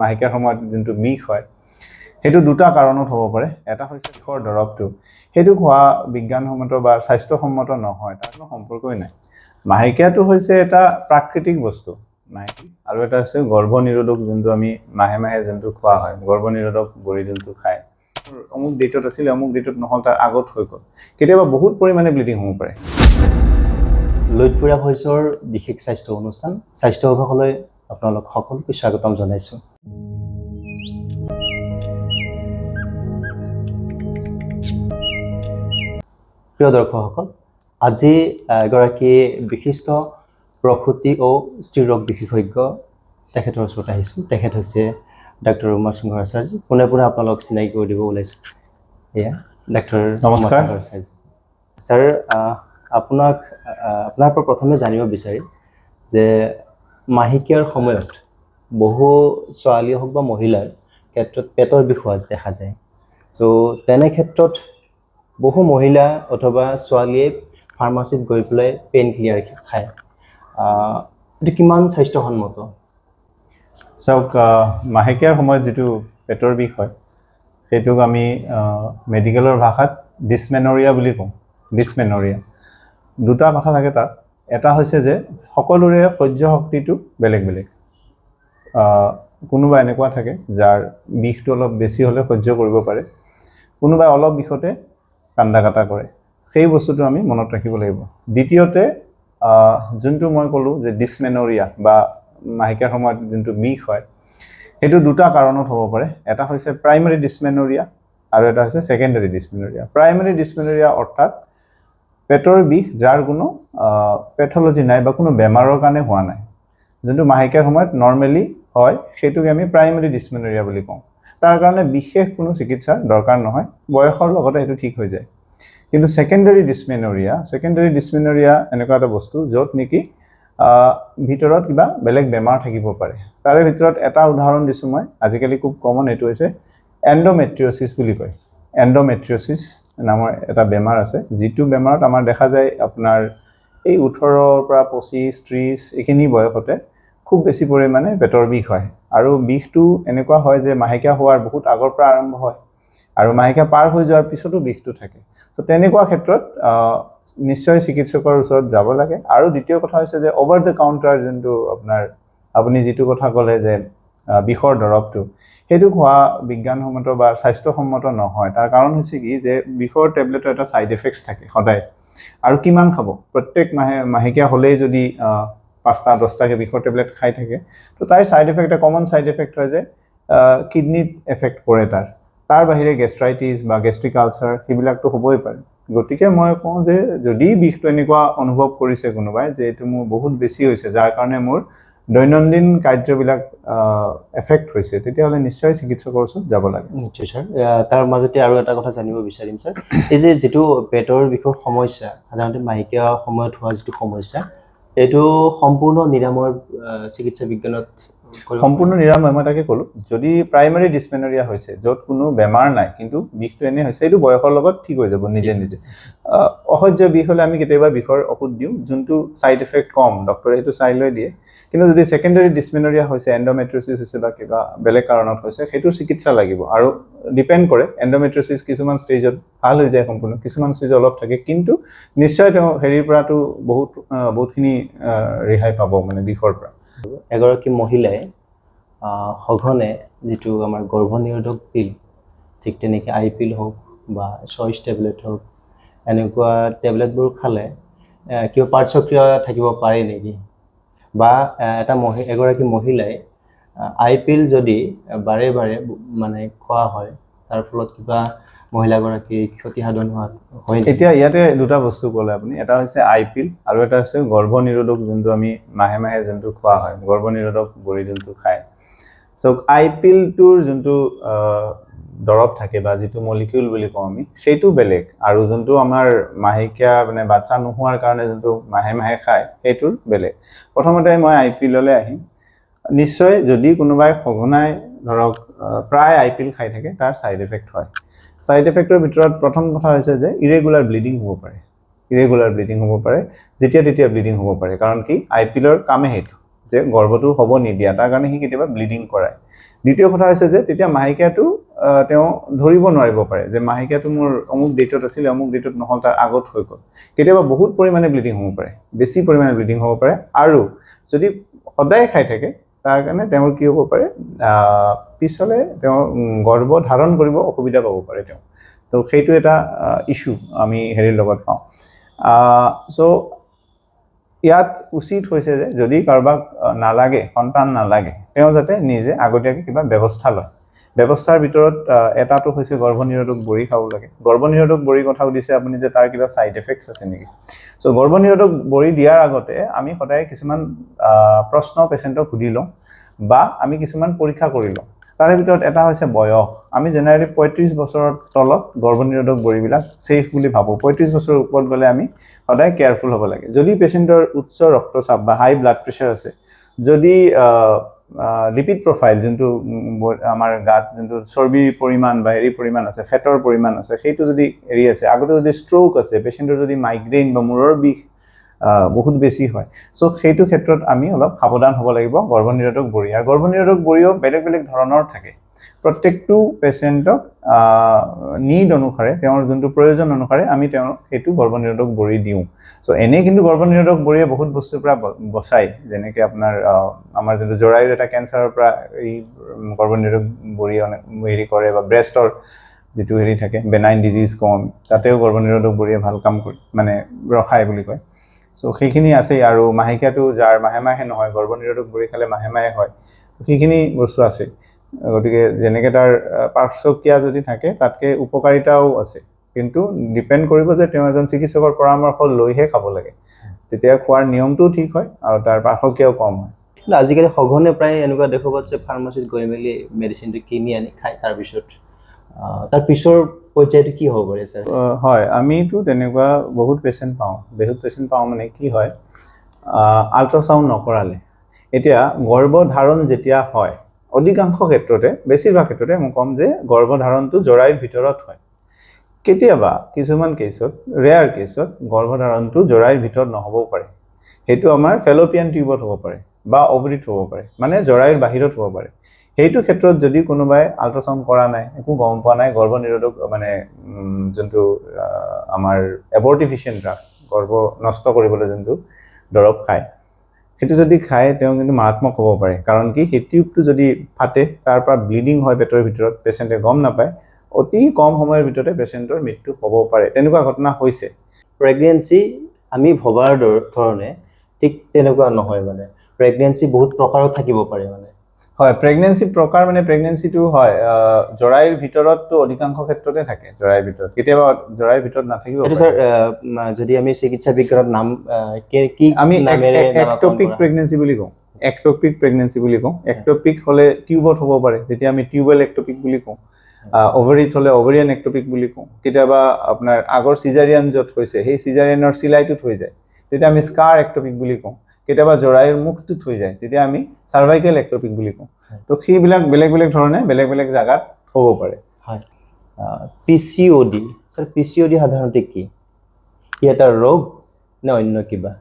মাহেকীয়াৰ সময়ত যোনটো বিষ হয় সেইটো দুটা কাৰণত হ'ব পাৰে। এটা হৈছে বিষৰ দৰৱটো। সেইটো খোৱা বিজ্ঞানসন্মত বা স্বাস্থ্যসন্মত নহয় তাৰ কোনো সম্পৰ্কই নাই। মাহেকীয়াটো হৈছে এটা প্ৰাকৃতিক বস্তু। মাহেকী আৰু এটা হৈছে গৰ্ভ নিৰোধক যোনটো আমি মাহে মাহে যোনটো খোৱা হয় গৰ্ভ নিৰোধক বড়ি যোনটো খায়। অমুক ডেটত আছিলে অমুক ডেটত নহ'ল তাৰ আগত হৈ গ'ল। কেতিয়াবা বহুত পৰিমাণে ব্লিডিং হ'ব পাৰে। লুইতপুৰীয়া ভইচৰ বিশেষ স্বাস্থ্য অনুষ্ঠান স্বাস্থ্য বিভাগলৈ আপোনালোক সকলোকে স্বাগতম জনাইছোঁ। প্ৰিয় দৰ্শকসকল আজি এগৰাকী বিশিষ্ট প্ৰসূতি ও স্ত্ৰীৰোগ বিশেষজ্ঞ তেখেতৰ ওচৰত আহিছোঁ। তেখেত হৈছে ডাক্তৰ উমা সিংহ আচাৰ্য। পোনে পোনে আপোনালোক চিনাকি কৰি দিব ওলাইছোঁ। এয়া ডাক্তৰ নমস্কাৰ। আচাৰ্য। ছাৰ আপোনাক আপোনাৰ পৰা প্ৰথমে জানিব বিচাৰিম যে মাহেকীয়াৰ সময়ত বহু ছোৱালী হওক বা মহিলাৰ ক্ষেত্ৰত পেটৰ বিষ হোৱা দেখা যায়। চ' তেনে ক্ষেত্ৰত বহু মহিলা অথবা ছোৱালীয়ে ফাৰ্মাচীত গৈ পেলাই পেইন ক্লিয়াৰ খায়। এইটো কিমান স্বাস্থ্যসন্মত? চাওক মাহেকীয়াৰ সময়ত যিটো পেটৰ বিষ হয় সেইটোক আমি মেডিকেলৰ ভাষাত ডিছমেনৰিয়া বুলি কওঁ। ডিছমেনৰিয়া দুটা কথা থাকে তাত। এটা হৈছে যে সকলোৰে সহ্য শক্তিটো বেলেগ বেলেগ কোনোবা এনেকুৱা থাকে যাৰ বিষটো অলপ বেছি হ'লে সহ্য কৰিব পাৰে। কোনোবাই অলপ বিষতে কান্দা কাটা কৰে। সেই বস্তুটো আমি মনত ৰাখিব লাগিব। দ্বিতীয়তে যোনটো মই ক'লোঁ যে ডিছমেনৰিয়া বা মাহেকীয়াৰ সময়ত যোনটো বিষ হয়, সেইটো দুটা কাৰণত হ'ব পাৰে। এটা হৈছে প্ৰাইমেৰী ডিছমেনৰিয়া আৰু এটা হৈছে ছেকেণ্ডাৰী ডিছমেনৰিয়া প্ৰাইমেৰী ডিছমেনৰিয়া অৰ্থাৎ পেটৰ বিষ যাৰ কোনো পেথলজি নাই বা কোনো বেমাৰৰ কাৰণে হোৱা নাই। যোনটো মাহেকীয়াৰ সময়ত নৰ্মেলি হয় সেইটোকে আমি প্ৰাইমেৰী ডিছমেনৰিয়া বুলি কওঁ। তাৰ কাৰণে বিশেষ কোনো চিকিৎসাৰ দৰকাৰ নহয় বয়সৰ লগতে সেইটো ঠিক হৈ যায়। কিন্তু ছেকেণ্ডাৰী ডিছমেনৰিয়া ছেকেণ্ডাৰী ডিছমেনৰিয়া এনেকুৱা এটা বস্তু য'ত নেকি ভিতৰত কিবা বেলেগ বেমাৰ থাকিব পাৰে। তাৰে ভিতৰত এটা উদাহৰণ দিছোঁ মই আজিকালি খুব কমন এইটো হৈছে এণ্ডমেট্ৰিয়চিছ বুলি কয়। এণ্ডমেট্ৰিয়চিছ নামৰ এটা বেমাৰ আছে যিটো বেমাৰত আমাৰ দেখা যায় আপোনাৰ এই ওঠৰৰ পৰা পঁচিছ ত্ৰিছ এইখিনি বয়সতে খুব বেছি পৰিমাণে পেটৰ বিষ হয়। আৰু বিষটো এনেকুৱা হয় যে মাহেকীয়া হোৱাৰ বহুত আগৰ পৰা আৰম্ভ হয় আৰু মাহেকীয়া পাৰ হৈ যোৱাৰ পিছতো বিষটো থাকে। তো তেনেকুৱা ক্ষেত্ৰত নিশ্চয় চিকিৎসকৰ ওচৰত যাব লাগে। আৰু দ্বিতীয় কথা হৈছে যে অভাৰ দ্য কাউণ্টাৰ যোনটো আপোনাৰ, আপুনি যিটো কথা ক'লে যে বিষৰ দৰৱটো, সেইটো খোৱা বিজ্ঞানসন্মত বা স্বাস্থ্যসন্মত নহয়। তাৰ কাৰণ হৈছে কি যে বিষৰ টেবলেটৰ এটা ছাইড এফেক্টছ থাকে সদায়। আৰু কিমান খাব? প্ৰত্যেক মাহে, মাহেকীয়া হ'লেই যদি পাঁচটা দহটাকৈ বিষৰ টেবলেট খাই থাকে, তো তাৰ ছাইড এফেক্ট এটা কমন ছাইড এফেক্ট হয় যে কিডনিত এফেক্ট কৰে তাৰ তাৰ বাহিৰে গেষ্ট্ৰাইটিছ বা গেষ্ট্ৰিক আলচাৰ সেইবিলাকতো হ'বই পাৰে। গতিকে মই কওঁ যে, যদি বিষটো এনেকুৱা অনুভৱ কৰিছে কোনোবাই যে এইটো মোৰ বহুত বেছি হৈছে, যাৰ কাৰণে মোৰ দৈনন্দিন কাৰ্যবিলাক এফেক্ট হৈছে, তেতিয়াহ'লে নিশ্চয় চিকিৎসকৰ ওচৰত যাব লাগে। নিশ্চয়, ছাৰ। তাৰ মাজতে আৰু এটা কথা জানিব বিচাৰিম, ছাৰ। এই যে যিটো পেটৰ বিষৰ সমস্যা, সাধাৰণতে মাহেকীয়া সময়ত হোৱা যিটো সমস্যা এইটো সম্পূৰ্ণ নিৰাময় চিকিৎসা বিজ্ঞানত সম্পূৰ্ণ নিৰাময় মই তাকে ক'লোঁ যদি প্ৰাইমেৰী ডিছমেনৰিয়া হৈছে য'ত কোনো বেমাৰ নাই কিন্তু বিষটো এনেই হৈছে এইটো বয়সৰ লগত ঠিক হৈ যাব নিজে নিজে। অসহ্য বিষ হ'লে আমি কেতিয়াবা বিষৰ ঔষধ দিওঁ যোনটো ছাইড এফেক্ট কম ডক্টৰে সেইটো চাই লৈ দিয়ে। কিন্তু যদি ছেকেণ্ডাৰী ডিছমেনৰিয়া হৈছে এণ্ডমেট্ৰিচিছ হৈছে বা কিবা বেলেগ কাৰণত হৈছে সেইটোৰ চিকিৎসা লাগিব। আৰু ডিপেণ্ড কৰে এণ্ডমেট্ৰিচিছ কিছুমান ষ্টেজত ভালো হৈ যায় সম্পূৰ্ণ কিছুমান ষ্টেজত অলপ থাকে কিন্তু নিশ্চয় তেওঁ হেৰিৰ পৰাতো বহুত বহুতখিনি ৰেহাই পাব মানে বিষৰ পৰা। এগৰাকী মহিলাই সঘনে যিটো আমাৰ গৰ্ভনিৰোধক পিল ঠিক তেনেকৈ আই পিল হওক বা চইচ টেবলেট হওক, এনেকুৱা টেবলেটবোৰ খালে কিবা পাৰ্শ্বক্ৰিয়া থাকিব পাৰে নেকি? বা এটা মহি, এগৰাকী মহিলাই আই পিল যদি বাৰে বাৰে মানে খোৱা হয়, তাৰ ফলত কিবা মহিলাগৰাকীৰ ক্ষতিসাধন হোৱা হয় এতিয়া ইয়াতে দুটা বস্তু ক'লে আপুনি। এটা হৈছে আই পিল আৰু এটা হৈছে গৰ্ভ নিৰোধক যোনটো আমি মাহে মাহে যোনটো খোৱা হয় গৰ্ভ নিৰোধক বড়ি যোনটো খায়। চ' আই পিলটোৰ যোনটো দৰৱ থাকে বা যিটো মলিকিউল বুলি কওঁ আমি, সেইটো বেলেগ। আৰু যোনটো আমাৰ মাহেকীয়া মানে বাচ্ছা নোহোৱাৰ কাৰণে যোনটো মাহে মাহে খায়, সেইটোৰ বেলেগ। প্ৰথমতে মই আই পিললৈ আহিম। নিশ্চয় যদি কোনোবাই সঘনাই ধৰক প্ৰায় আই পিল খাই থাকে, তাৰ ছাইড এফেক্ট হয়। ছাইড এফেক্টৰ ভিতৰত প্ৰথম কথা হৈছে যে ইৰেগুলাৰ ব্লিডিং হ'ব পাৰে। ইৰেগুলাৰ ব্লিডিং হ'ব পাৰে, যেতিয়া তেতিয়া ব্লিডিং হ'ব পাৰে। কাৰণ কি আই পিলৰ কামে সেইটো, যে গৰ্ভটো হ'ব নিদিয়া, তাৰ কাৰণে সি কেতিয়াবা ব্লিডিং কৰায়। দ্বিতীয় কথা হৈছে যে তেতিয়া মাহেকীয়াটো তেওঁ ধৰিব নোৱাৰিব পাৰে, যে মাহেকীয়াটো মোৰ অমুক ডেটত আছিলে, অমুক ডেটত নহ'ল, তাৰ আগত হৈ গ'ল। কেতিয়াবা বহুত পৰিমাণে ব্লিডিং হ'ব পাৰে, বেছি পৰিমাণে ব্লিডিং হ'ব পাৰে। আৰু যদি সদায় খাই থাকে তাৰ কাৰণে তেওঁৰ কি হ'ব পাৰে পিছলৈ তেওঁ গৰ্ভ ধাৰণ কৰিব, অসুবিধা পাব পাৰে তেওঁ। তো সেইটো এটা ইছ্যু আমি হেৰিৰ লগত পাওঁ। চ' ইয়াত উচিত হৈছে যে যদি কাৰোবাক নালাগে, সন্তান নালাগে, তেওঁ যাতে নিজে আগতীয়াকৈ কিবা ব্যৱস্থা লয়। ব্যৱস্থাৰ ভিতৰত এটাটো হৈছে গৰ্ভনিৰোধক বড়ি খাব লাগে। গৰ্ভনিৰোধক বড়িৰ কথা সুধিছে আপুনি যে তাৰ কিবা ছাইড এফেক্টছ আছে নেকি? চ' গৰ্ভনিৰোধক বড়ি দিয়াৰ আগতে আমি সদায় কিছুমান প্ৰশ্ন পেচেণ্টক সুধি লওঁ বা আমি কিছুমান পৰীক্ষা কৰি লওঁ। তাৰে ভিতৰত এটা হৈছে বয়স। আমি জেনেৰেলি পঁয়ত্ৰিছ বছৰৰ তলত গৰ্ভনিৰোধক বড়িবিলাক ছেফ বুলি ভাবোঁ। পঁয়ত্ৰিছ বছৰৰ ওপৰত গ'লে আমি সদায় কেয়াৰফুল হ'ব লাগে। যদি পেচেণ্টৰ উচ্চ ৰক্তচাপ বা হাই ব্লাড প্ৰেছাৰ আছে, যদি লিপিড প্ৰফাইল যোনটো আমাৰ গাত যোনটো চৰ্বিৰ পৰিমাণ বা হেৰি পৰিমাণ আছে, ফেটৰ পৰিমাণ আছে, সেইটো যদি হেৰি আছে, আগতে যদি ষ্ট্ৰ'ক আছে পেচেণ্টৰ যদি মাইগ্ৰেইন বা মূৰৰ বিষ বহুত বেছি হয় চ' সেইটো ক্ষেত্ৰত আমি অলপ সাৱধান হ'ব লাগিব, গৰ্ভনিৰোধক বড়ি। আৰু গৰ্ভনিৰোধক বড়িও বেলেগ বেলেগ ধৰণৰ থাকে। প্ৰত্যেকটো পেচেণ্টক নিড অনুসাৰে, তেওঁৰ যোনটো প্ৰয়োজন অনুসাৰে আমি তেওঁৰ সেইটো গৰ্ভনিৰোধক বড়ি দিওঁ। চ' এনেই কিন্তু গৰ্ভনিৰোধক বড়িয়ে বহুত বস্তুৰ পৰা বচায়। যেনেকৈ আপোনাৰ আমাৰ যোনটো জৰায়ুৰ এটা কেঞ্চাৰৰ পৰা এই গৰ্ভনিৰোধক বড়ি হেৰি কৰে বা ব্ৰেষ্টৰ যিটো হেৰি থাকে বেনাইন ডিজিজ কম, তাতেও গৰ্ভনিৰোধক বড়িয়ে ভালো কাম কৰি মানে ৰখায় বুলি কয়। চ' সেইখিনি আছেই আৰু মাহেকীয়াটো যাৰ মাহে মাহে নহয়, গৰ্ভনিৰোধক বড়ি খালে মাহে মাহে হয়। সেইখিনি বস্তু আছে গতিকে যেনেকৈ তাৰ পাৰ্শ্বক্ৰিয়া যদি থাকে তাতকৈ উপকাৰিতাও আছে। কিন্তু ডিপেণ্ড কৰিব যে তেওঁ এজন চিকিৎসকৰ পৰামৰ্শ লৈহে খাব লাগে। তেতিয়া খোৱাৰ নিয়মটোও ঠিক হয় আৰু তাৰ পাৰ্শ্বক্ৰিয়াও কম হয়। কিন্তু আজিকালি সঘনে প্ৰায় এনেকুৱা দেখা পোৱা যে ফাৰ্মাচীত গৈ মেলি মেডিচিনটো কিনি আনি খায় তাৰপিছত তাৰ পিছৰ পৰ্যায়টো কি হ'ব পাৰে ছাৰ? হয় আমিতো তেনেকুৱা বহুত পেচেণ্ট পাওঁ। বহুত পেচেণ্ট পাওঁ মানে কি হয় আল্ট্ৰাচাউণ্ড নকৰালে। এতিয়া গৰ্ভধাৰণ যেতিয়া হয় অধিকাংশ ক্ষেত্ৰতে বেছিভাগ ক্ষেত্ৰতে মই ক'ম যে গৰ্ভধাৰণটো জৰাইৰ ভিতৰত হয়। কেতিয়াবা কিছুমান কেছত ৰেয়াৰ কেছত গৰ্ভধাৰণটো জৰাইৰ ভিতৰত নহ'বও পাৰে। সেইটো আমাৰ ফেলোপিয়ান টিউবত হ'ব পাৰে বা অভৰিত হ'ব পাৰে মানে জৰাইৰ বাহিৰত হ'ব পাৰে। সেইটো ক্ষেত্ৰত যদি কোনোবাই আল্ট্ৰাচাউণ্ড কৰা নাই একো গম পোৱা নাই গৰ্ভনিৰোধক মানে উম, যোনটো আমাৰ এবৰ্টিফিচিয়েণ্ট ড্ৰাগ গৰ্ভ নষ্ট কৰিবলৈ যোনটো দৰৱ খায় সেইটো যদি খায়, তেওঁ কিন্তু মাৰাত্মক হ'ব পাৰে। কাৰণ কি, সেই টিউবটো যদি ফাটে, তাৰ পৰা ব্লিডিং হয় পেটৰ ভিতৰত, পেচেণ্টে গম নাপায়, অতি কম সময়ৰ ভিতৰতে পেচেণ্টৰ মৃত্যু হ'ব পাৰে। তেনেকুৱা ঘটনা হৈছে। প্ৰেগনেঞ্চি আমি ভবাৰ ধৰণে ঠিক তেনেকুৱা নহয় মানে। প্ৰেগনেঞ্চি বহুত প্ৰকাৰত থাকিব পাৰে মানে। হয় প্ৰেগনেঞ্চি প্ৰকাৰ মানে প্ৰেগনেঞ্চিটো হয় জৰাইৰ ভিতৰততো অধিকাংশ ক্ষেত্ৰতে থাকে জৰাইৰ ভিতৰত। কেতিয়াবা জৰাইৰ ভিতৰত নাথাকিব ছাৰ যদি আমি চিকিৎসা বিজ্ঞানত নাম কি- আমি একটপিক প্ৰেগনেঞ্চি বুলি কওঁ। একটপিক প্ৰেগনেঞ্চি বুলি কওঁ। একটপিক হ'লে টিউবত হ'ব পাৰে তেতিয়া আমি টিউবেল একটপিক বুলি কওঁ অভাৰিত হ'লে অভাৰিয়ান একটপিক বুলি কওঁ। কেতিয়াবা আপোনাৰ আগৰ চিজাৰিয়ান য'ত হৈছে সেই চিজাৰিয়ানৰ চিলাইটোত হৈ যায়। তেতিয়া আমি স্কাৰ একটপিক বুলি কওঁ। কেতিয়াবা জৰায়ুৰ মুখটোত থৈ যায় তেতিয়া আমি চাৰ্ভাইকেল একটপিক বুলি কওঁ। তো সেইবিলাক বেলেগ বেলেগ ধৰণে বেলেগ বেলেগ জেগাত হ'ব পাৰে। হয়। P C O' D sir P C O' D সাধাৰণতে কি? ই এটা ৰোগ নে অন্য কিবা?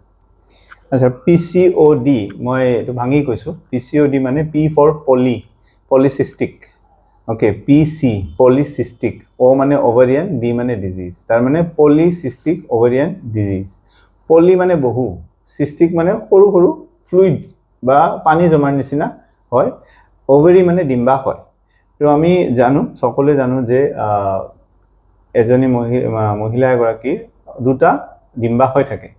আচ্ছা পি চি অ' ডি মই এইটো ভাঙি কৈছোঁ। পি চি অ' ডি মানে P for poly polycystic okay P C polycystic O' মানে অভাৰিয়ান ডি মানে ডিজিজ তাৰমানে পলিচিষ্টিক অভাৰিয়ান ডিজিজ পলি মানে বহু। চিষ্টিক মানে সৰু সৰু ফ্লুইড বা পানী জমাৰ নিচিনা হয়। অভেৰি মানে ডিম্বাশয় তো আমি জানো, সকলোৱে জানো যে এজনী মহি- মহিলা এগৰাকীৰ দুটা ডিম্বাশয় থাকে।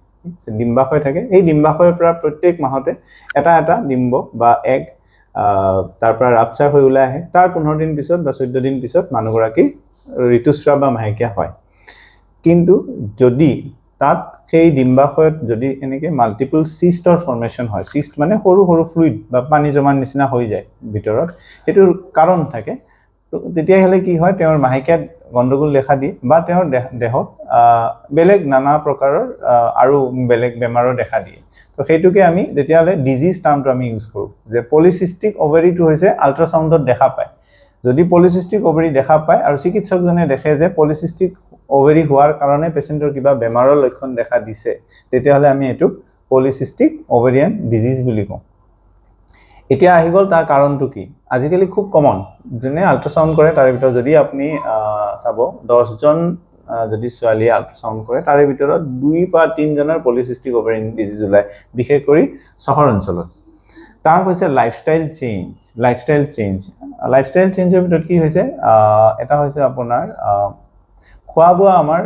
ডিম্বাশয় থাকে। এই ডিম্বাশয়ৰ পৰা প্ৰত্যেক মাহতে এটা এটা ডিম্ব বা এগ তাৰ পৰা ৰাপচাৰ হৈ ওলাই আহে। তাৰ পোন্ধৰ দিন পিছত বা চৈধ্য দিন পিছত মানুহগৰাকী ঋতুস্ৰাৱ বা মাহেকীয়া হয়। কিন্তু যদি তাত সেই ডিম্বাশয়ত যদি এনেকৈ মাল্টিপল চিষ্টৰ ফৰ্মেশ্যন হয় চিষ্ট মানে সৰু সৰু ফ্লুইড বা পানী জমাৰ নিচিনা হৈ যায় ভিতৰত, সেইটোৰ কাৰণ থাকে। তেতিয়াহ'লে কি হয়, তেওঁৰ মাহেকীয়াত গণ্ডগোল দেখা দিয়ে বা তেওঁৰ দেহ দেহত বেলেগ নানা প্ৰকাৰৰ আৰু বেলেগ বেমাৰৰ দেখা দিয়ে। তো সেইটোকে আমি তেতিয়াহ'লে ডিজিজ টাৰ্মটো আমি ইউজ কৰোঁ, যে পলিচিষ্টিক অভেৰিটো হৈছে আল্ট্ৰাচাউণ্ডত দেখা পায়। যদি পলিচিষ্টিক অভেৰি দেখা পায় আৰু চিকিৎসকজনে দেখে যে পলিচিষ্টিক অভেৰি হোৱাৰ কাৰণে পেচেণ্টৰ কিবা বেমাৰৰ লক্ষণ দেখা দিছে, তেতিয়াহ'লে আমি এইটোক পলিচিষ্টিক অভেৰিয়ান ডিজিজ বুলি কওঁ। এতিয়া আহি গ'ল তাৰ কাৰণটো কি? আজিকালি খুব কমন যোনে আল্ট্ৰাচাউণ্ড কৰে তাৰে ভিতৰত যদি আপুনি চাব, দহজন যদি ছোৱালীয়ে আল্ট্ৰাচাউণ্ড কৰে, তাৰে ভিতৰত দুই বা তিনিজনৰ পলিচিষ্টিক অভাৰিন ডিজিজ ওলায়, বিশেষ কৰি চহৰ অঞ্চলত। তাৰ হৈছে lifestyle change lifestyle change lifestyle চেঞ্জৰ ভিতৰত কি হৈছে? এটা হৈছে আপোনাৰ খোৱা বোৱা আমাৰ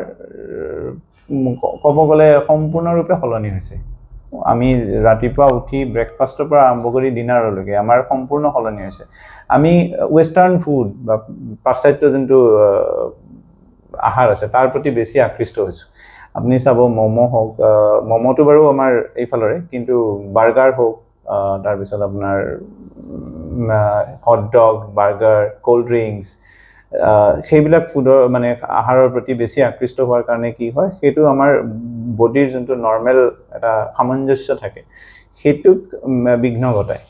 ক'ব গ'লে সম্পূৰ্ণৰূপে সলনি হৈছে। আমি ৰাতিপুৱা উঠি ব্ৰেকফাষ্টৰ পৰা আৰম্ভ কৰি ডিনাৰলৈকে আমাৰ সম্পূৰ্ণ সলনি হৈছে। আমি ৱেষ্টাৰ্ণ ফুড বা পাশ্চাত্য যোনটো আহাৰ আছে, তাৰ প্ৰতি বেছি আকৃষ্ট হৈছোঁ। আপুনি চাব ম'ম' হওক ম'ম'টো বাৰু আমাৰ এইফালৰে, কিন্তু বাৰ্গাৰ হওক তাৰপিছত আপোনাৰ hot dog burger cold drinks সেইবিলাক ফুডৰ মানে আহাৰৰ প্ৰতি বেছি আকৃষ্ট হোৱাৰ কাৰণে কি হয়, সেইটো আমাৰ বডিৰ যোনটো নৰ্মেল এটা সামঞ্জস্য থাকে, সেইটোক বিঘ্ন ঘটায়।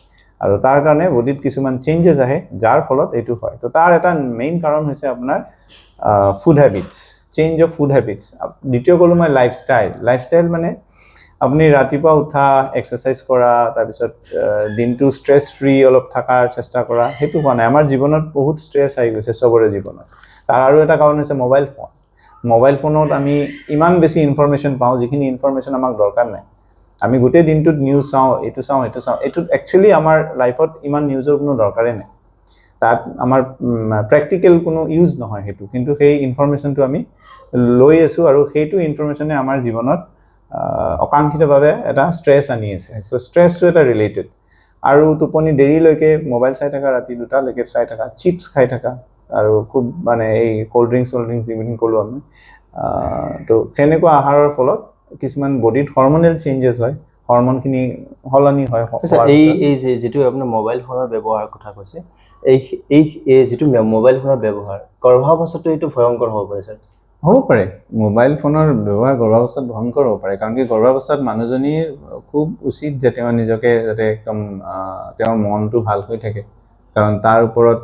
আৰু তাৰ কাৰণে বডিত কিছুমান চেঞ্জেছ আহে, যাৰ ফলত এইটো হয়। তো তাৰ এটা মেইন কাৰণ হৈছে আপোনাৰ food habits change of food habits দ্বিতীয় ক'লোঁ মই লাইফষ্টাইল লাইফষ্টাইল মানে আপুনি ৰাতিপুৱা উঠা এক্সাৰচাইজ কৰা, তাৰপিছত দিনটো ষ্ট্ৰেছ ফ্ৰী অলপ থকাৰ চেষ্টা কৰা, সেইটো হোৱা নাই। আমাৰ জীৱনত বহুত ষ্ট্ৰেছ আহি গৈছে চবৰে জীৱনত। তাৰ আৰু এটা কাৰণ হৈছে মোবাইল ফোন মোবাইল ফোনত আমি ইমান বেছি ইনফৰমেশ্যন পাওঁ, যিখিনি ইনফৰমেশ্যন আমাক দৰকাৰ নাই। আমি গোটেই দিনটোত নিউজ চাওঁ, এইটো চাওঁ এইটো চাওঁ। এইটোত একচুৱেলি আমাৰ লাইফত ইমান নিউজৰ কোনো দৰকাৰেই নাই। তাত আমাৰ প্ৰেক্টিকেল কোনো ইউজ নহয় সেইটো। কিন্তু সেই ইনফৰমেশ্যনটো আমি লৈ আছোঁ আৰু সেইটো ইনফৰমেশ্যনে আমাৰ জীৱনত অকাংক্ষিতভাৱে এটা ষ্ট্ৰেছ আনি আছে। চ' ষ্ট্ৰেছটো এটা ৰিলেটেড আৰু টোপনি দেৰিলৈকে মোবাইল চাই থকা ৰাতি দুটালৈকে চাই থকা চিপছ খাই থকা আৰু খুব মানে এই ক'ল্ড ড্ৰিংকছ চল্ড ড্ৰিংকছ যিখিনি ক'লোঁ আমি তো সেনেকুৱা আহাৰৰ ফলত কিছুমান বডিত হৰমনেল চেঞ্জেছ হয়। হৰমনখিনি সলনি হয় এই এই যিটো আপোনাৰ মোবাইল ফোনৰ ব্যৱহাৰৰ কথা কৈছে এই এই এই যিটো মোবাইল ফোনৰ ব্যৱহাৰ গৰ্ভাৱস্থাটো এইটো ভয়ংকৰ হ'ব পাৰে ছাৰ। হ'ব পাৰে। মোবাইল ফোনৰ ব্যৱহাৰ গৰ্ভাৱস্থাত ভয়ংকৰ হ'ব পাৰে। কাৰণ কি গৰ্ভাৱস্থাত মানুহজনীৰ খুব উচিত যে তেওঁ নিজকে যাতে একদম তেওঁৰ মনটো ভালো হৈ থাকে। কাৰণ তাৰ ওপৰত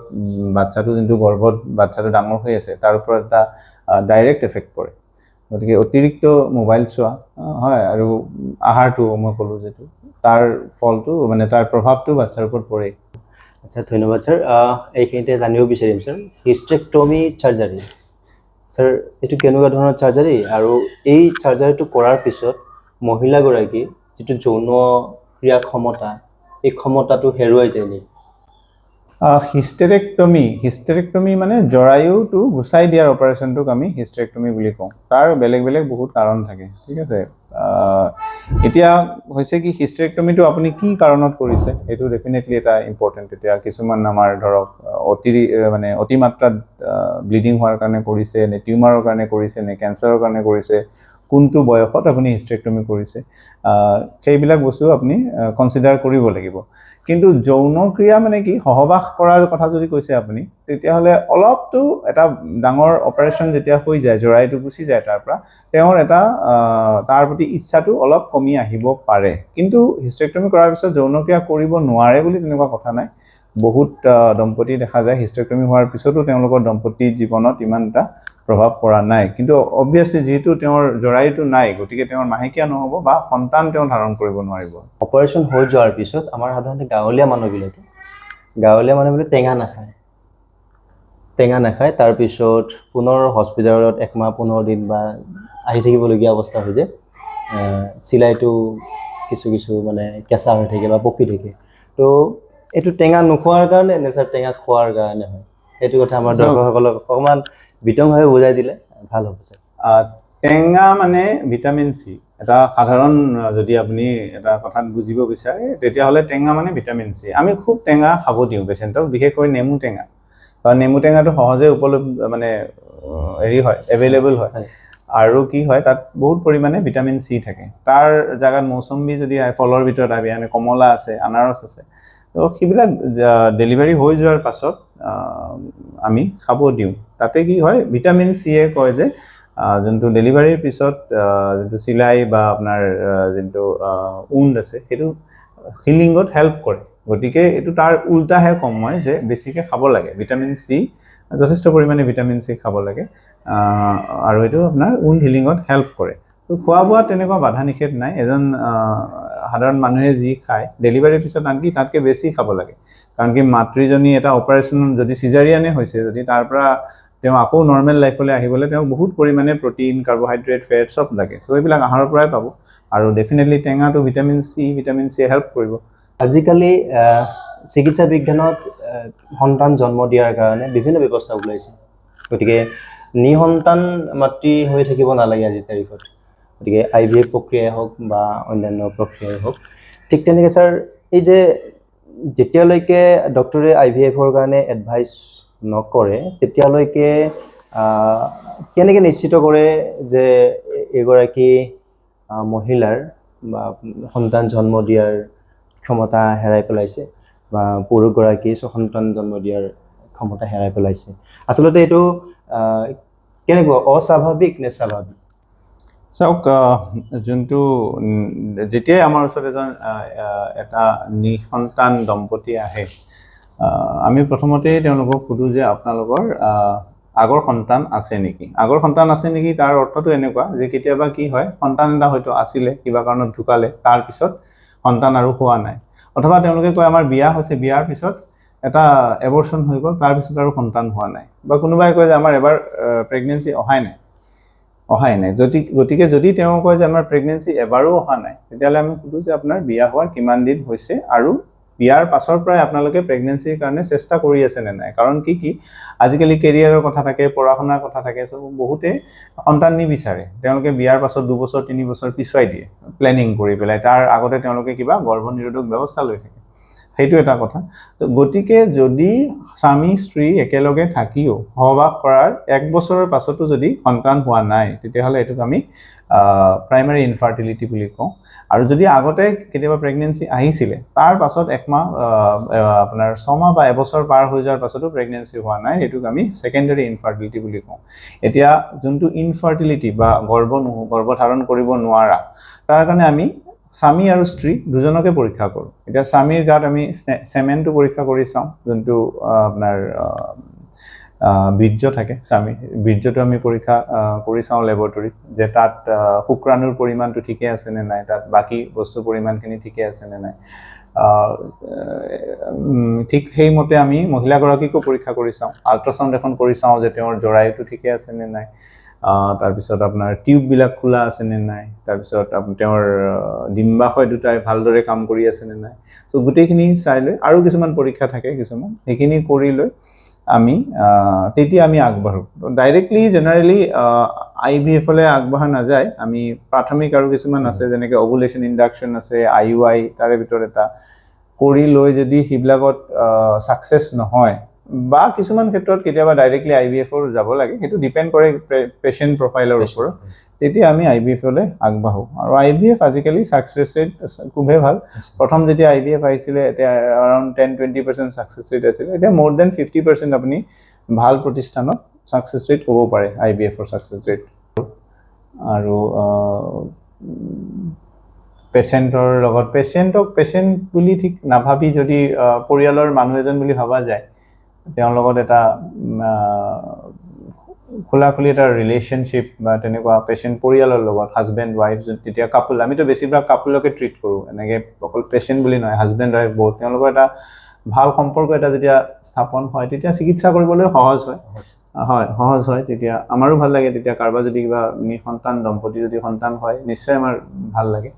বাচ্ছাটো যোনটো গৰ্ভত বাচ্ছাটো ডাঙৰ হৈ আছে, তাৰ ওপৰত এটা ডাইৰেক্ট এফেক্ট পৰে। গতিকে অতিৰিক্ত মোবাইল চোৱা হয়, আৰু আহাৰটো মই ক'লোঁ যিটো, তাৰ ফলটো মানে তাৰ প্ৰভাৱটো বাচ্ছাৰ ওপৰত পৰে। আচ্ছা ধন্যবাদ, ছাৰ। এইখিনিতে জানিব বিচাৰিম, ছাৰ। হিষ্ট্ৰেক্টমি চাৰ্জাৰী। ছাৰ এইটো কেনেকুৱা ধৰণৰ চাৰ্জাৰী? আৰু এই চাৰ্জাৰীটো কৰাৰ পিছত মহিলাগৰাকী যিটো যৌন ক্ৰিয়া ক্ষমতা এই ক্ষমতাটো হেৰুৱাই যায় নেকি? হিষ্টেৰেক্টমি হিষ্টেৰেক্টমি মানে জৰায়ুটো গুচাই দিয়াৰ অপাৰেশ্যনটোক আমি হিষ্টেৰেক্টমি বুলি কওঁ। তাৰ বেলেগ বেলেগ বহুত কাৰণ থাকে ঠিক আছে? এতিয়া হৈছে কি হিষ্টেৰেক্টমিটো আপুনি কি কাৰণত কৰিছে? এইটো ডেফিনেটলি এটা ইম্পৰ্টেণ্ট এতিয়া কিছুমান আমাৰ ধৰক অতি মানে অতিমাত্ৰাত ব্লিডিং হোৱাৰ কাৰণে কৰিছে নে টিউমাৰৰ কাৰণে কৰিছে নে কেঞ্চাৰৰ কাৰণে কৰিছে। কোনটো বয়সত আপুনি হিষ্টেৰেক্টমি কৰিছে সেইবিলাক বস্তু আপুনি কনচিডাৰ কৰিব লাগিব। কিন্তু যৌন ক্ৰিয়া মানে কি, সহবাস কৰাৰ কথা যদি কৈছে আপুনি, তেতিয়াহ'লে অলপতো এটা ডাঙৰ অপাৰেশ্যন যেতিয়া হৈ যায়, জৰাইটো গুচি যায় তাৰ পৰা, তেওঁৰ এটা তাৰ প্ৰতি ইচ্ছাটো অলপ কমি আহিব পাৰে। কিন্তু হিষ্টেক্টমি কৰাৰ পিছত যৌন ক্ৰিয়া কৰিব নোৱাৰে বুলি তেনেকুৱা কথা নাই। বহুত দম্পতী দেখা যায় হিষ্টেক্টমি হোৱাৰ পিছতো তেওঁলোকৰ দম্পতী জীৱনত ইমান এটা প্ৰভাৱ পৰা নাই। কিন্তু অবভিয়াছলি যিহেতু তেওঁৰ জৰায়ুটো নাই, গতিকে তেওঁৰ মাহেকীয়া নহ'ব বা সন্তান তেওঁ ধাৰণ কৰিব নোৱাৰিব। অপাৰেশ্যন হৈ যোৱাৰ পিছত আমাৰ সাধাৰণতে গাঁৱলীয়া মানুহবিলাকে গাঁৱলীয়া মানুহবিলাকে টেঙা নাখায়। টেঙা নাখায় তাৰপিছত পুনৰ হস্পিটেলত একমাহ, পোন্ধৰ দিন বা আহি থাকিবলগীয়া অৱস্থা হৈ যায় চিলাইটো কিছু কিছু মানে কেঁচা হৈ থাকে বা পকি থাকে। তো এইটো টেঙা নোখোৱাৰ কাৰণে নে ছাৰ টেঙা খোৱাৰ কাৰণে হয়। সেইটো কথা আমাৰ। দৰ্শকসকলক অকণমান বিতংভাৱে বুজাই দিলে ভালো হ'ব টেঙা মানে ভিটামিন চি। এটা সাধাৰণ যদি আপুনি এটা কথাত বুজিব বিচাৰে তেতিয়াহ'লে টেঙা মানে ভিটামিন চি। আমি খুব টেঙা খাব দিওঁ পেচেণ্টক বিশেষকৈ নেমু টেঙা। কাৰণ নেমু টেঙাটো সহজে উপলব্ধ মানে হেৰি হয় এভেইলেবল হয়। আৰু কি হয় তাত বহুত পৰিমাণে ভিটামিন চি থাকে। তাৰ জেগাত মৌচুম্বী যদি আহে ফলৰ ভিতৰত আহি আমি কমলা আছে আনাৰস আছে তো সেইবিলাক ডেলিভাৰী হৈ যোৱাৰ পাছত আমি খাব দিওঁ। তাতে কি হয় ভিটামিন চিয়ে কয় যে যোনটো ডেলিভাৰীৰ পিছত যোনটো চিলাই বা আপোনাৰ যোনটো উণ্ড আছে সেইটো হিলিঙত হেল্প কৰে। গতিকে এইটো তাৰ উল্টাহে কম হয় যে বেছিকৈ খাব লাগে। ভিটামিন চি যথেষ্ট পৰিমাণে ভিটামিন চি খাব লাগে। আৰু এইটো আপোনাৰ উণ্ড হিলিঙত হেল্প কৰে। তো খোৱা বোৱাত তেনেকুৱা বাধা নিষেধ নাই। এজন সাধাৰণ মানুহে যি খায় ডেলিভাৰীৰ পিছত আনকি তাতকৈ বেছি খাব লাগে। কাৰণ কি মাতৃজনী এটা অপাৰেশ্যন যদি চিজাৰিয়ানে হৈছে, যদি তাৰ তেওঁ আকৌ নৰ্মেল লাইফলৈ আহিবলৈ, তেওঁক বহুত পৰিমাণে প্ৰটিন কাৰ্বহাইড্ৰেট ফেট চব লাগে। চ' এইবিলাক আহাৰৰ পৰাই পাব। আৰু ডেফিনেটলি টেঙাটো ভিটামিন চি ভিটামিন চিয়ে হেল্প কৰিব। আজিকালি চিকিৎসা বিজ্ঞানত সন্তান জন্ম দিয়াৰ কাৰণে বিভিন্ন ব্যৱস্থা ওলাইছে। গতিকে, নিসন্তান মাতৃ হৈ থাকিব নালাগে আজিৰ তাৰিখত। গতিকে আই ভি এফ প্ৰক্ৰিয়াই হওক বা অন্যান্য প্ৰক্ৰিয়াই হওক। ঠিক তেনেকৈ, ছাৰ, এই যে যেতিয়ালৈকে ডক্টৰে আই ভি এফৰ কাৰণে এডভাইচ নকৰে, তেতিয়ালৈকে কেনেকৈ নিশ্চিত কৰে যে এগৰাকী মহিলাৰ বা সন্তান জন্ম দিয়াৰ ক্ষমতা হেৰাই পেলাইছে বা পুৰুষগৰাকী সন্তান জন্ম দিয়াৰ ক্ষমতা হেৰাই পেলাইছে? আচলতে এইটো কেনেকুৱা, অস্বাভাৱিক নে স্বাভাৱিক? চাওক যোনটো যেতিয়াই আমাৰ ওচৰত এজন এটা নিসন্তান দম্পতী আহে আমি প্ৰথমতেই তেওঁলোকক সোধোঁ যে আপোনালোকৰ আগৰ সন্তান আছে নেকি? আগৰ সন্তান আছে নেকি? তাৰ অৰ্থটো এনেকুৱা যে কেতিয়াবা কি হয় সন্তান এটা হয়তো আছিলে কিবা কাৰণত ঢুকালে তাৰপিছত সন্তান আৰু হোৱা নাই। অথবা তেওঁলোকে কয় আমাৰ বিয়া হৈছে বিয়াৰ পিছত এটা এবৰ্চন হৈ গ'ল তাৰপিছত আৰু সন্তান হোৱা নাই। বা কোনোবাই কয় যে আমাৰ এবাৰ প্ৰেগনেঞ্চি অহাই নাই অহাই নাই। যদি, গতিকে যদি তেওঁ কয় যে আমাৰ প্ৰেগনেঞ্চি এবাৰো অহা নাই, তেতিয়াহ'লে আমি সুধোঁ যে আপোনাৰ বিয়া হোৱাৰ কিমান দিন হৈছে আৰু বিয়াৰ পাছৰ পৰাই আপোনালোকে প্ৰেগনেঞ্চিৰ কাৰণে চেষ্টা কৰি আছে নে নাই? কাৰণ কি কি, আজিকালি কেৰিয়াৰৰ কথা থাকে পঢ়া শুনাৰ কথা থাকে চ' বহুতে সন্তান নিবিচাৰে। তেওঁলোকে বিয়াৰ পাছত দুবছৰ তিনি বছৰ পিছুৱাই দিয়ে প্লেনিং কৰি পেলাই। তাৰ আগতে তেওঁলোকে কিবা গৰ্ভনিৰোধক ব্যৱস্থা লৈ থাকে। সেইটো এটা কথা। তো গতিকে যদি স্বামী, স্ত্ৰী একেলগে থাকিও, সহবাস কৰাৰ এক বছৰৰ পাছতো যদি সন্তান হোৱা নাই, তেতিয়াহ'লে এইটোক আমি প্ৰাইমাৰী ইনফাৰ্টিলিটি বুলি কওঁ। আৰু যদি আগতে কেতিয়াবা প্ৰেগনেঞ্চি আহিছিলে, তাৰ পাছত একমাহ আপোনাৰ ছমাহ বা এবছৰ পাৰ হৈ যোৱাৰ পাছতো প্ৰেগনেঞ্চি হোৱা নাই সেইটোক আমি ছেকেণ্ডাৰী ইনফাৰ্টিলিটি বুলি কওঁ। এতিয়া যোনটো ইনফাৰ্টিলিটি বা গৰ্ভ গৰ্ভধাৰণ কৰিব নোৱাৰা, তাৰ কাৰণে আমি স্বামী আৰু স্ত্ৰী দুজনকে পৰীক্ষা কৰোঁ। এতিয়া স্বামীৰ গাত আমি চেমেনটো পৰীক্ষা কৰি চাওঁ, যোনটো আপোনাৰ বীৰ্য থাকে স্বামীৰ। বীৰ্যটো আমি পৰীক্ষা কৰি চাওঁ লেবৰেটৰীত যে তাত শুক্ৰাণুৰ পৰিমাণটো ঠিকে আছে নে নাই, তাত বাকী বস্তুৰ পৰিমাণখিনি ঠিকে আছে নে নাই। ঠিক সেইমতে আমি মহিলাগৰাকীকো পৰীক্ষা কৰি চাওঁ আল্ট্ৰাচাউণ্ড এখন কৰি চাওঁ যে তেওঁৰ জৰায়ুটো ঠিকে আছে নে নাই। তাৰপিছত আপোনাৰ টিউববিলাক খোলা আছে নে নাই? তাৰপিছত তেওঁৰ ডিম্বাশয় দুটাই ভালদৰে কাম কৰি আছে নে নাই? চ' গোটেইখিনি চাই লৈ আৰু কিছুমান পৰীক্ষা থাকে কিছুমান, সেইখিনি কৰি লৈ আমি তেতিয়া আমি আগবাঢ়োঁ। ডাইৰেক্টলি জেনেৰেলি আই ভি এফলৈ আগবঢ়া নাযায়। আমি প্ৰাথমিক আৰু কিছুমান আছে, যেনেকৈ অভুলেশ্যন ইণ্ডাকশ্যন আছে আই ইউ আই তাৰে ভিতৰত এটা। কৰি লৈ যদি সেইবিলাকত ছাকচেছ নহয় বা কিছুমান ক্ষেত্ৰত কেতিয়াবা ডাইৰেক্টলি আই ভি এফৰ যাব লাগে সেইটো ডিপেণ্ড কৰে পেচেণ্ট প্ৰফাইলৰ ওপৰত। তেতিয়া আমি আই বি এফলৈ আগবাঢ়োঁ। আৰু আই বি এফ আজিকালি ছাকচেছ ৰেট খুবেই ভালো। প্ৰথম যেতিয়া আই বি এফ আহিছিলে এতিয়া around ten twenty percent success rate আছিলে। এতিয়া মোৰ দেন ফিফটি পাৰ্চেণ্ট আপুনি ভালো প্ৰতিষ্ঠানত ছাকচেছ ৰেট ক'ব পাৰে আই বি এফৰ ছাকচেছ ৰেট আৰু পেচেণ্টৰ লগত পেচেণ্টক পেচেণ্ট বুলি ঠিক নাভাবি যদি পৰিয়ালৰ মানুহ এজন বুলি ভবা যায় তেওঁৰ লগত এটা উম, আহ, খোলা খুলি এটা ৰিলেশ্যনশ্বিপ বা তেনেকুৱা পেচেণ্ট পৰিয়ালৰ লগত হাজবেণ্ড ৱাইফ তেতিয়া কাপোল আমিতো বেছিভাগ কাপোলকে ট্ৰিট কৰোঁ। এনেকৈ অকল পেচেণ্ট বুলি নহয় হাজবেণ্ড ৱাইফ বহুত। তেওঁলোকৰ এটা ভালো সম্পৰ্ক এটা যেতিয়া স্থাপন হয় তেতিয়া চিকিৎসা কৰিবলৈ সহজ হয়। হয় সহজ হয়। তেতিয়া আমাৰো ভালো লাগে। তেতিয়া কাৰোবাৰ যদি কিবা নিসন্তান দম্পতি যদি সন্তান হয় নিশ্চয় আমাৰ ভালো লাগে।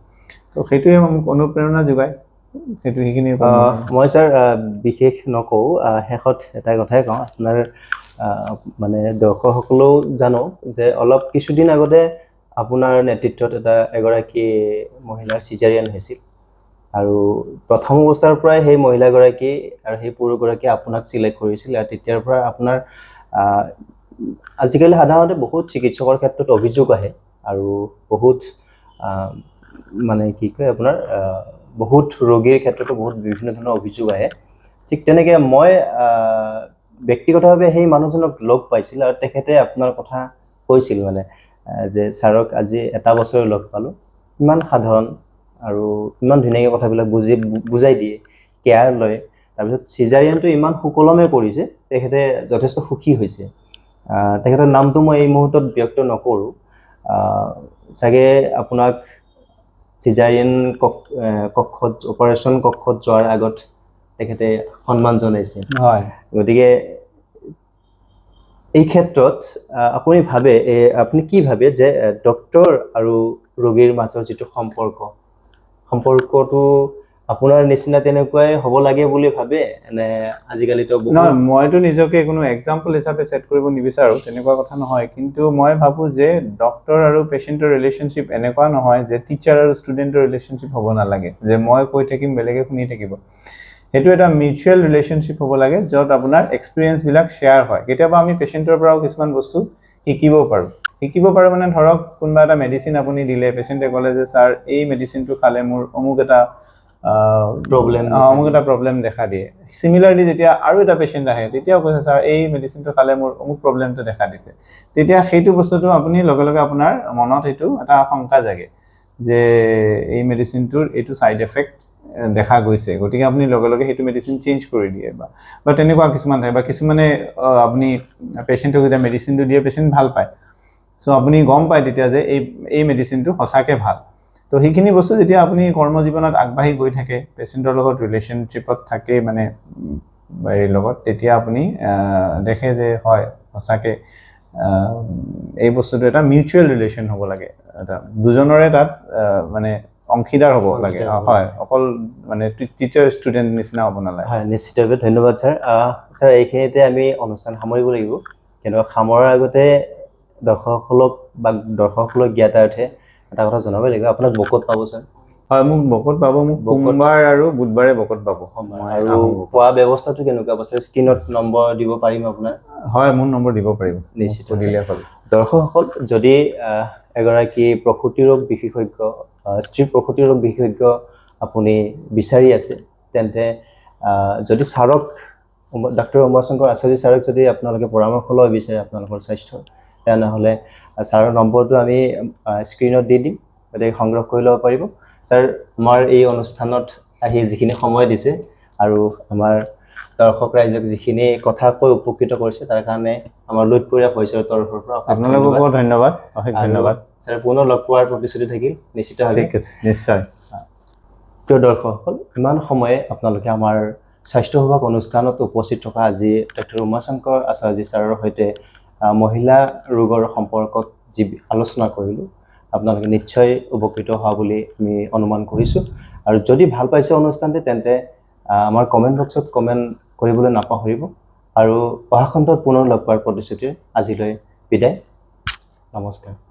তো সেইটোৱে মোক অনুপ্ৰেৰণা যোগায়। সেইটো সেইখিনি মই ছাৰ বিশেষ নকওঁ। শেষত এটা কথাই কওঁ। আপোনাৰ মানে দৰ্শকসকলেও জানো যে অলপ কিছুদিন আগতে আপোনাৰ নেতৃত্বত এটা এগৰাকী মহিলাৰ চিজাৰিয়ান হৈছিল। আৰু প্ৰথম অৱস্থাৰ পৰাই সেই মহিলাগৰাকী আৰু সেই পুৰুষগৰাকীয়ে আপোনাক চিলেক্ট কৰিছিল। আৰু তেতিয়াৰ পৰা আপোনাৰ আজিকালি সাধাৰণতে বহুত চিকিৎসকৰ ক্ষেত্ৰত অভিযোগ আহে। আৰু বহুত মানে কি কয় আপোনাৰ বহুত ৰোগীৰ ক্ষেত্ৰতো বহুত বিভিন্ন ধৰণৰ অভিযোগ আহে। ঠিক তেনেকৈ মই ব্যক্তিগতভাৱে সেই মানুহজনক লগ পাইছিলোঁ আৰু তেখেতে আপোনাৰ কথা কৈছিল মানে যে ছাৰক আজি এটা বছৰে লগ পালোঁ। ইমান সাধাৰণ আৰু ইমান ধুনীয়াকৈ কথাবিলাক বুজি, বুজাই দিয়ে কেয়াৰ লয়। তাৰপিছত চিজাৰিয়ানটো ইমান সুকলমে কৰিছে, তেখেতে যথেষ্ট সুখী হৈছে। তেখেতৰ নামটো মই এই মুহূৰ্তত ব্যক্ত নকৰোঁ। চাগে আপোনাক চিজাৰিয়ান কক্ষ কক্ষত অপাৰেশ্যন কক্ষত যোৱাৰ আগত তেখেতে সন্মান জনাইছে। হয়। গতিকে এই ক্ষেত্ৰত আপুনি ভাবে আপুনি কি ভাবে যে ডক্তৰ আৰু ৰোগীৰ মাজৰ যিটো সম্পৰ্ক সম্পৰ্কটো আপোনাৰ নিচিনা তেনেকুৱাই হ'ব লাগে বুলি ভাবে? নে আজিকালিতো নহয়, মইতো নিজকে কোনো এক্সাম্পল হিচাপে ছেট কৰিব নিবিচাৰোঁ, তেনেকুৱা কথা নহয়। কিন্তু মই ভাবোঁ যে ডক্তৰ আৰু পেচেণ্টৰ ৰিলেশ্যনশ্বিপ এনেকুৱা নহয় যে টিচাৰ আৰু ষ্টুডেণ্টৰ ৰিলেশ্যনশ্বিপ হ'ব নালাগে, যে মই কৈ থাকিম, বেলেগে শুনি থাকিব। সেইটো এটা মিউচুৱেল ৰিলেশ্যনশ্বিপ হ'ব লাগে, য'ত আপোনাৰ এক্সপিৰিয়েঞ্চবিলাক শ্বেয়াৰ হয়। কেতিয়াবা আমি পেচেণ্টৰ পৰাও কিছুমান বস্তু শিকিব পাৰোঁ। শিকিব পাৰোঁ মানে ধৰক, কোনোবা এটা মেডিচিন আপুনি দিলে পেচেণ্টে ক'লে যে, ছাৰ, এই মেডিচিনটো খালে মোৰ অমুক এটা অঁ, অমুক এটা প্ৰব্লেম দেখা দিয়ে। চিমিলাৰলি যেতিয়া আৰু এটা পেচেণ্ট আহে তেতিয়াও কৈছে ছাৰ এই মেডিচিনটো খালে মোৰ অমুক প্ৰব্লেমটো দেখা দিছে। তেতিয়া সেইটো বস্তুটো আপুনি লগে লগে আপোনাৰ মনত সেইটো এটা শংকা জাগে যে এই মেডিচিনটোৰ এইটো ছাইড এফেক্ট দেখা গৈছে। গতিকে আপুনি লগে লগে সেইটো মেডিচিন চেঞ্জ কৰি দিয়ে বা বা তেনেকুৱা কিছুমান থাকে বা কিছুমানে আপুনি পেচেণ্টক যেতিয়া মেডিচিনটো দিয়ে পেচেণ্ট ভাল পায়। চ' আপুনি গম পায় তেতিয়া যে এই এই মেডিচিনটো সঁচাকৈ ভাল। তো সেইখিনি বস্তু যেতিয়া আপুনি কৰ্মজীৱনত আগবাঢ়ি গৈ থাকে পেচেণ্টৰ লগত ৰিলেশ্যনশ্বিপত থাকে মানে হেৰিৰ লগত তেতিয়া আপুনি দেখে যে হয় সঁচাকৈ এই বস্তুটো এটা মিউচুৱেল ৰিলেশ্যন হ'ব লাগে। এটা দুজনৰে তাত মানে অংশীদাৰ হ'ব লাগে। হয় অকল মানে টিচাৰ ষ্টুডেণ্ট নিচিনা হ'ব নালাগে। হয় নিশ্চিতভাৱে ধন্যবাদ ছাৰ। ছাৰ এইখিনিতে আমি অনুষ্ঠান সামৰিব লাগিব। কিন্তু সামৰাৰ আগতে দৰ্শকসকলক বা দৰ্শকসকলক জ্ঞাতাৰ্থে এটা কথা জনাব লাগিব আপোনাক বকত পাব ছাৰ হয় মোক বকত পাব মোক। সোমবাৰ আৰু বুধবাৰে বকত পাব আৰু। পোৱা ব্যৱস্থাটো কেনেকুৱা ছাৰ স্ক্ৰীণত নম্বৰ দিব পাৰিম আপোনাৰ হয় মোৰ নম্বৰ দিব পাৰিব নিশ্চিত। সুধিলে হ'ল দৰ্শকসকল যদি এগৰাকী প্ৰসূতি ৰোগ বিশেষজ্ঞ স্ত্ৰী প্ৰসূতি ৰোগ বিশেষজ্ঞ আপুনি বিচাৰি আছে তেন্তে যদি ছাৰক ডাক্তৰ উমাশংকৰ আচাৰ্য ছাৰক যদি আপোনালোকে পৰামৰ্শ ল'ব বিচাৰে আপোনালোকৰ স্বাস্থ্যৰ তেনেহ'লে আহ, ছাৰৰ নম্বৰটো আমি স্ক্ৰীণত দি দিম গতিকে সংগ্ৰহ কৰি ল'ব পাৰিব। ছাৰ আমাৰ এই অনুষ্ঠানত আহি যিখিনি সময় দিছে আৰু আমাৰ দৰ্শক ৰাইজক যিখিনি কথা কৈ উপকৃত কৰিছে তাৰ কাৰণে আমাৰ লুইতপৰীয়া পৰিচয়ৰ তৰফৰ পৰা আপোনালোককো ধন্যবাদ। ধন্যবাদ অশেষ ধন্যবাদ। ছাৰ পুনৰ লগ পোৱাৰ প্ৰতিশ্ৰুতি থাকিল নিশ্চিতভাৱে ঠিক আছে নিশ্চয়। প্ৰিয় দৰ্শকসকল ইমান সময়ে আপোনালোকে আমাৰ স্বাস্থ্য সেৱক অনুষ্ঠানত উপস্থিত থকা আজি ডক্টৰ উমাশংকৰ আচাৰ্যী ছাৰৰ সৈতে মহিলা ৰোগৰ সম্পৰ্কত যি আলোচনা কৰিলোঁ, আপোনালোকে নিশ্চয় উপকৃত হোৱা বুলি আমি অনুমান কৰিছোঁ। আৰু যদি ভালো পাইছে অনুষ্ঠানটি, তেন্তে আমাৰ কমেণ্ট বক্সত কমেণ্ট কৰিবলৈ নাপাহৰিব। আৰু অহা খণ্ডত পুনৰ লগ পোৱাৰ প্ৰতিশ্ৰুতিৰে আজিলৈ বিদায়। নমস্কাৰ।